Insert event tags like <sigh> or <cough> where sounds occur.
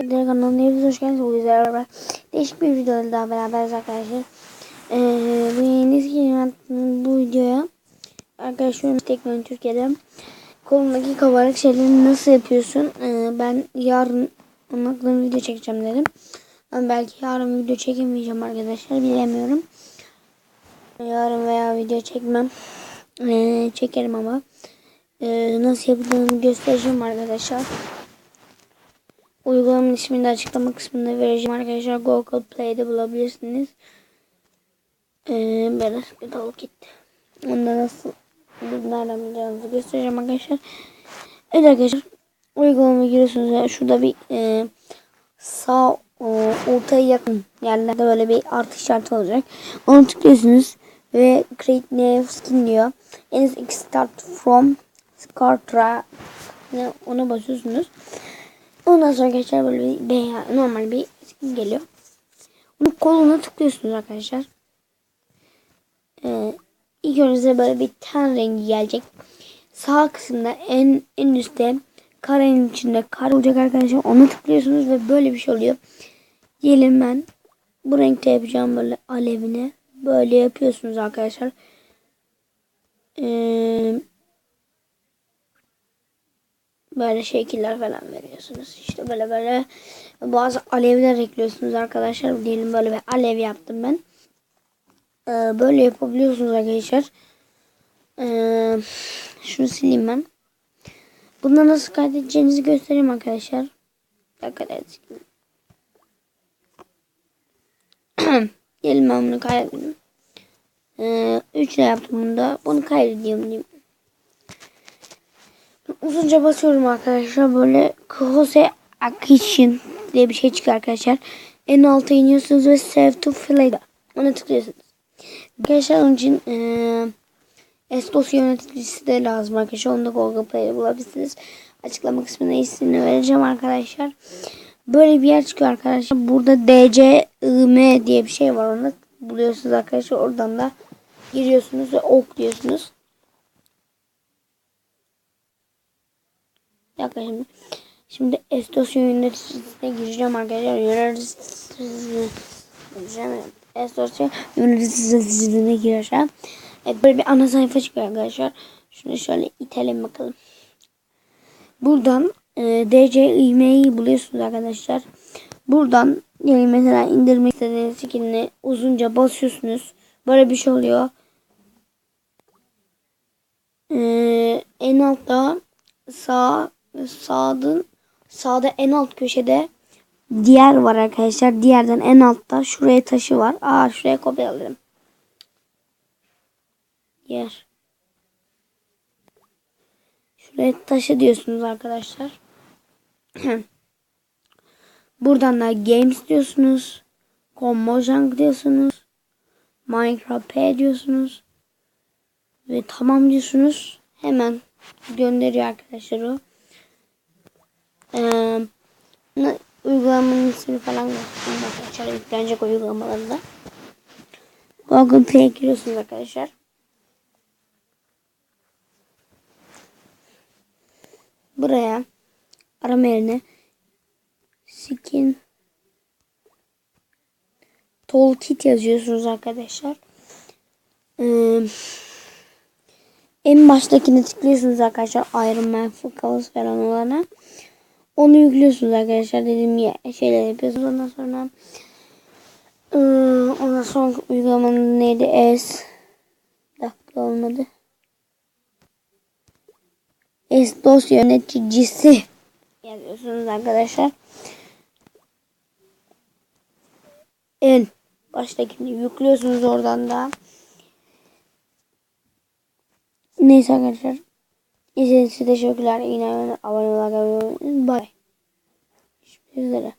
Arkadaşlar kanalına hoş geldiniz. Bu güzel beraber değişik bir videoda daha beraberiz arkadaşlar. Ee, bu yeni skin bu videoya arkadaşlar teknoloji Türkiye'de kolundaki kabarık şeyleri nasıl yapıyorsun? Ee, ben yarın onun hakkında video çekeceğim dedim. Ama belki yarın video çekemeyeceğim arkadaşlar bilemiyorum. Yarın veya video çekmem. Ee, çekerim ama. Ee, nasıl yapıldığını göstereceğim arkadaşlar. Uygulamanın ismini de açıklama kısmında vereceğim arkadaşlar. Google Play'de bulabilirsiniz. Ee, böyle bir dolu gitti. Onda nasıl nereden bulacağınızı göstereceğim arkadaşlar. Evet arkadaşlar. Uygulamaya giriyorsunuz. Yani şurada bir e, sağ o, ortaya yakın yerlerde böyle bir artı işareti olacak. Onu tıklıyorsunuz ve create new skin diyor. En start from Scartra ona basıyorsunuz. Ondan sonra geçer böyle bir beya, normal bir skin geliyor. Bunun koluna tıklıyorsunuz arkadaşlar. Ee, ilk önce böyle bir ten rengi gelecek. Sağ kısımda en en üstte karenin içinde kare olacak arkadaşlar. Ona tıklıyorsunuz ve böyle bir şey oluyor. Diyelim ben bu renkte yapacağım böyle alevine. Böyle yapıyorsunuz arkadaşlar. Eee böyle şekiller falan veriyorsunuz. İşte böyle böyle bazı alevler ekliyorsunuz arkadaşlar. Diyelim böyle bir alev yaptım ben. Ee, böyle yapabiliyorsunuz arkadaşlar. Ee, şunu sileyim ben. Bunu nasıl kaydedeceğinizi göstereyim arkadaşlar. Kaydedeceğim. <clears throat> Diyelim ben bunu kaydettim. Ee, 3 ile yaptım bunu da. Bunu kaydediyorum diyeyim. Uzunca basıyorum arkadaşlar. Böyle Jose Akishin diye bir şey çıkıyor arkadaşlar. En alta iniyorsunuz ve Save to Flay'da. Ona tıklıyorsunuz. Arkadaşlar onun için ee, Estos yöneticisi de lazım arkadaşlar. Onu da Google Play'de bulabilirsiniz. Açıklama kısmına ismini vereceğim arkadaşlar. Böyle bir yer çıkıyor arkadaşlar. Burada DCIM diye bir şey var. Onu buluyorsunuz arkadaşlar. Oradan da giriyorsunuz ve ok diyorsunuz. Yaklaşım. Şimdi Estosya yöneticisine gireceğim arkadaşlar. Yöneticisine. Estosya yöneticisine gireceğim. Evet böyle bir ana sayfa çıkıyor arkadaşlar. Şunu şöyle itelim bakalım. Buradan e, DC ivmeyi buluyorsunuz arkadaşlar. Buradan yani mesela indirmek istediğiniz skinini uzunca basıyorsunuz. Böyle bir şey oluyor. Ee, en altta sağ sağdan sağda en alt köşede diğer var arkadaşlar. Diğerden en altta şuraya taşı var. Aa şuraya kopyalayalım. Diğer. Şuraya taşı diyorsunuz arkadaşlar. <clears throat> Buradan da games diyorsunuz. Mojang diyorsunuz. Minecraft P diyorsunuz. Ve tamam diyorsunuz. Hemen gönderiyor arkadaşlar o. Ee, uygulamanın ismi falan göstereyim arkadaşlar. Yüklenecek uygulamalarında. Google Play'e giriyorsunuz arkadaşlar. Buraya arama yerine skin toolkit yazıyorsunuz arkadaşlar. Ee, en baştakini tıklıyorsunuz arkadaşlar. Iron Man, Focus falan olana. Onu yüklüyorsunuz arkadaşlar. Dediğim gibi şeyler yapıyorsunuz. Ondan sonra ıı, ondan sonra uygulamanın neydi? S dakika olmadı. S dosya yöneticisi yazıyorsunuz arkadaşlar. En baştakini yüklüyorsunuz oradan da. Neyse arkadaşlar. İzlediğiniz için teşekkürler. Yine abone olmayı unutmayın. Bye. Görüşmek üzere.